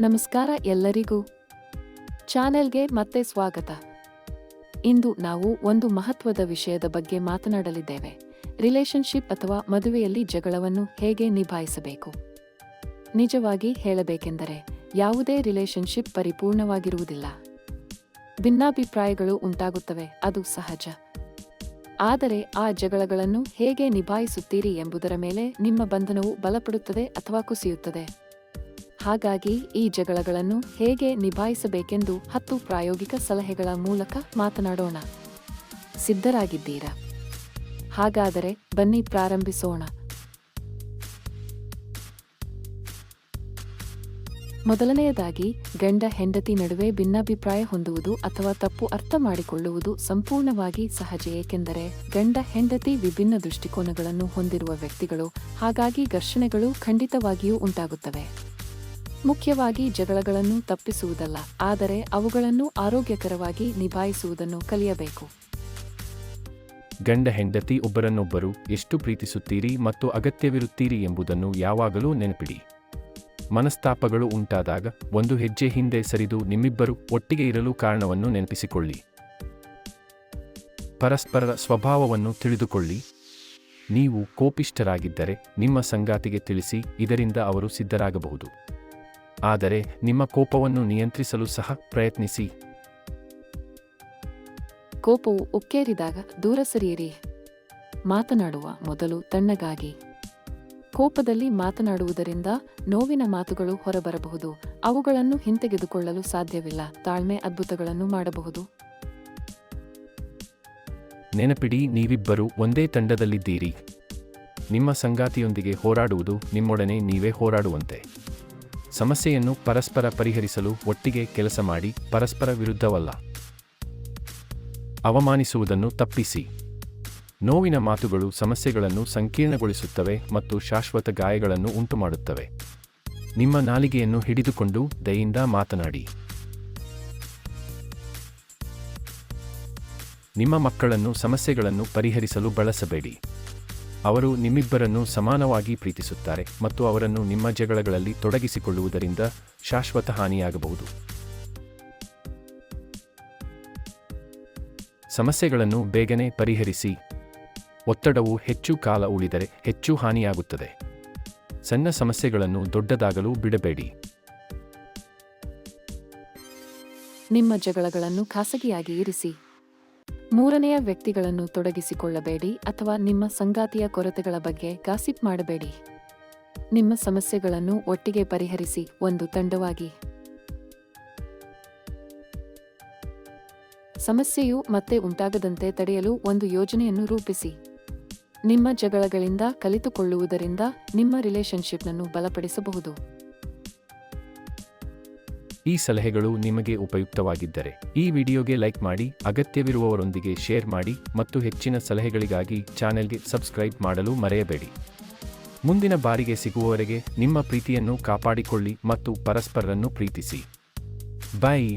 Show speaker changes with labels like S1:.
S1: ನಮಸ್ಕಾರ ಎಲ್ಲರಿಗೂ. ಚಾನೆಲ್ಗೆ ಮತ್ತೆ ಸ್ವಾಗತ. ಇಂದು ನಾವು ಒಂದು ಮಹತ್ವದ ವಿಷಯದ ಬಗ್ಗೆ ಮಾತನಾಡಲಿದ್ದೇವೆ. ರಿಲೇಶನ್ಶಿಪ್ ಅಥವಾ ಮದುವೆಯಲ್ಲಿ ಜಗಳವನ್ನು ಹೇಗೆ ನಿಭಾಯಿಸಬೇಕು? ನಿಜವಾಗಿ ಹೇಳಬೇಕೆಂದರೆ ಯಾವುದೇ ರಿಲೇಶನ್ಶಿಪ್ ಪರಿಪೂರ್ಣವಾಗಿರುವುದಿಲ್ಲ. ಭಿನ್ನಾಭಿಪ್ರಾಯಗಳು ಉಂಟಾಗುತ್ತವೆ, ಅದು ಸಹಜ. ಆದರೆ ಆ ಜಗಳಗಳನ್ನು ಹೇಗೆ ನಿಭಾಯಿಸುತ್ತೀರಿ ಎಂಬುದರ ಮೇಲೆ ನಿಮ್ಮ ಬಂಧನವು ಬಲಪಡುತ್ತದೆ ಅಥವಾ ಕುಸಿಯುತ್ತದೆ? ಹಾಗಾಗಿ ಈ ಜಗಳಗಳನ್ನು ಹೇಗೆ ನಿಭಾಯಿಸಬೇಕೆಂದು ಹತ್ತು ಪ್ರಾಯೋಗಿಕ ಸಲಹೆಗಳ ಮೂಲಕ ಮಾತನಾಡೋಣ. ಸಿದ್ಧರಾಗಿದ್ದೀರಾ? ಹಾಗಾದರೆ ಬನ್ನಿ ಪ್ರಾರಂಭಿಸೋಣ. ಮೊದಲನೆಯದಾಗಿ, ಗಂಡ ಹೆಂಡತಿ ನಡುವೆ ಭಿನ್ನಾಭಿಪ್ರಾಯ ಹೊಂದುವುದು ಅಥವಾ ತಪ್ಪು ಅರ್ಥ ಮಾಡಿಕೊಳ್ಳುವುದು ಸಂಪೂರ್ಣವಾಗಿ ಸಹಜ, ಏಕೆಂದರೆ ಗಂಡ ಹೆಂಡತಿ ವಿಭಿನ್ನ ದೃಷ್ಟಿಕೋನಗಳನ್ನು ಹೊಂದಿರುವ ವ್ಯಕ್ತಿಗಳು ಹಾಗಾಗಿ ಘರ್ಷಣೆಗಳು ಖಂಡಿತವಾಗಿಯೂ ಉಂಟಾಗುತ್ತವೆ. ಮುಖ್ಯವಾಗಿ ಜಗಳಗಳನ್ನು ತಪ್ಪಿಸುವುದಲ್ಲ, ಆದರೆ ಅವುಗಳನ್ನು ಆರೋಗ್ಯಕರವಾಗಿ ನಿಭಾಯಿಸುವುದನ್ನು ಕಲಿಯಬೇಕು.
S2: ಗಂಡ ಹೆಂಡತಿ ಒಬ್ಬರನ್ನೊಬ್ಬರು ಎಷ್ಟು ಪ್ರೀತಿಸುತ್ತೀರಿ ಮತ್ತು ಅಗತ್ಯವಿರುತ್ತೀರಿ ಎಂಬುದನ್ನು ಯಾವಾಗಲೂ ನೆನಪಿಡಿ. ಮನಸ್ತಾಪಗಳು ಉಂಟಾದಾಗ ಒಂದು ಹೆಜ್ಜೆ ಹಿಂದೆ ಸರಿದು ನಿಮ್ಮಿಬ್ಬರು ಒಟ್ಟಿಗೆ ಇರಲು ಕಾರಣವನ್ನು ನೆನಪಿಸಿಕೊಳ್ಳಿ. ಪರಸ್ಪರರ ಸ್ವಭಾವವನ್ನು ತಿಳಿದುಕೊಳ್ಳಿ. ನೀವು ಕೋಪಿಷ್ಠರಾಗಿದ್ದರೆ ನಿಮ್ಮ ಸಂಗಾತಿಗೆ ತಿಳಿಸಿ ಇದರಿಂದ ಅವರು ಸಿದ್ಧರಾಗಬಹುದು. ಆದರೆ ನಿಮ್ಮ ಕೋಪವನ್ನು ನಿಯಂತ್ರಿಸಲು ಸಹ ಪ್ರಯತ್ನಿಸಿ.
S1: ಕೋಪವು ಉಕ್ಕೇರಿದಾಗ ದೂರ ಸರಿಯಿರಿ. ಮಾತನಾಡುವ ಮೊದಲು ತಣ್ಣಗಾಗಿ. ಕೋಪದಲ್ಲಿ ಮಾತನಾಡುವುದರಿಂದ ನೋವಿನ ಮಾತುಗಳು ಹೊರಬರಬಹುದು. ಅವುಗಳನ್ನು ಹಿಂತೆಗೆದುಕೊಳ್ಳಲು ಸಾಧ್ಯವಿಲ್ಲ. ತಾಳ್ಮೆ ಅದ್ಭುತಗಳನ್ನು ಮಾಡಬಹುದು.
S2: ನೆನಪಿಡಿ ನೀವಿಬ್ಬರು ಒಂದೇ ತಂಡದಲ್ಲಿದ್ದೀರಿ. ನಿಮ್ಮ ಸಂಗಾತಿಯೊಂದಿಗೆ ಹೋರಾಡುವುದು ನಿಮ್ಮೊಡನೆ ನೀವೇ ಹೋರಾಡುವಂತೆ. ಸಮಸ್ಯೆಯನ್ನು ಪರಸ್ಪರ ಪರಿಹರಿಸಲು ಒಟ್ಟಿಗೆ ಕೆಲಸ ಮಾಡಿ ಪರಸ್ಪರ ವಿರುದ್ಧವಲ್ಲ. ಅವಮಾನಿಸುವುದನ್ನು ತಪ್ಪಿಸಿ. ನೋವಿನ ಮಾತುಗಳು ಸಮಸ್ಯೆಗಳನ್ನು ಸಂಕೀರ್ಣಗೊಳಿಸುತ್ತವೆ ಮತ್ತು ಶಾಶ್ವತ ಗಾಯಗಳನ್ನು ಉಂಟುಮಾಡುತ್ತವೆ. ನಿಮ್ಮ ನಾಲಿಗೆಯನ್ನು ಹಿಡಿದುಕೊಂಡು ದಯಿಂದ ಮಾತನಾಡಿ. ನಿಮ್ಮ ಮಕ್ಕಳನ್ನು ಸಮಸ್ಯೆಗಳನ್ನು ಪರಿಹರಿಸಲು ಬಳಸಬೇಡಿ. ಅವರು ನಿಮ್ಮಿಬ್ಬರನ್ನು ಸಮಾನವಾಗಿ ಪ್ರೀತಿಸುತ್ತಾರೆ ಮತ್ತು ಅವರನ್ನು ನಿಮ್ಮ ಜಗಳಗಳಲ್ಲಿ ತೊಡಗಿಸಿಕೊಳ್ಳುವುದರಿಂದ ಶಾಶ್ವತ ಹಾನಿಯಾಗಬಹುದು. ಸಮಸ್ಯೆಗಳನ್ನು ಬೇಗನೆ ಪರಿಹರಿಸಿ. ಒತ್ತಡವು ಹೆಚ್ಚು ಕಾಲ ಉಳಿದರೆ ಹೆಚ್ಚು ಹಾನಿಯಾಗುತ್ತದೆ. ಸಣ್ಣ ಸಮಸ್ಯೆಗಳನ್ನು ದೊಡ್ಡದಾಗಲು ಬಿಡಬೇಡಿ.
S1: ನಿಮ್ಮ ಜಗಳಗಳನ್ನು ಖಾಸಗಿಯಾಗಿ ಇರಿಸಿ. ಮೂರನೆಯ ವ್ಯಕ್ತಿಗಳನ್ನು ತೊಡಗಿಸಿಕೊಳ್ಳಬೇಡಿ ಅಥವಾ ನಿಮ್ಮ ಸಂಗಾತಿಯ ಕೊರತೆಗಳ ಬಗ್ಗೆ ಗಾಸಿಪ್ ಮಾಡಬೇಡಿ. ನಿಮ್ಮ ಸಮಸ್ಯೆಗಳನ್ನು ಒಟ್ಟಿಗೆ ಪರಿಹರಿಸಿ ಒಂದು ತಂಡವಾಗಿ. ಸಮಸ್ಯೆಯು ಮತ್ತೆ ಉಂಟಾಗದಂತೆ ತಡೆಯಲು ಒಂದು ಯೋಜನೆಯನ್ನು ರೂಪಿಸಿ. ನಿಮ್ಮ ಜಗಳಗಳಿಂದ ಕಲಿತುಕೊಳ್ಳುವುದರಿಂದ ನಿಮ್ಮ ರಿಲೇಶನ್ಶಿಪ್ನನ್ನು ಬಲಪಡಿಸಬಹುದು.
S2: ಈ ಸಲಹೆಗಳು ನಿಮಗೆ ಉಪಯುಕ್ತವಾಗಿದ್ದರೆ ಈ ವಿಡಿಯೋಗೆ ಲೈಕ್ ಮಾಡಿ, ಅಗತ್ಯವಿರುವವರೊಂದಿಗೆ ಶೇರ್ ಮಾಡಿ ಮತ್ತು ಹೆಚ್ಚಿನ ಸಲಹೆಗಳಿಗಾಗಿ ಚಾನೆಲ್ಗೆ ಸಬ್ಸ್ಕ್ರೈಬ್ ಮಾಡಲು ಮರೆಯಬೇಡಿ. ಮುಂದಿನ ಬಾರಿಗೆ ಸಿಗುವವರೆಗೆ ನಿಮ್ಮ ಪ್ರೀತಿಯನ್ನು ಕಾಪಾಡಿಕೊಳ್ಳಿ ಮತ್ತು ಪರಸ್ಪರರನ್ನು ಪ್ರೀತಿಸಿ. ಬಾಯ್!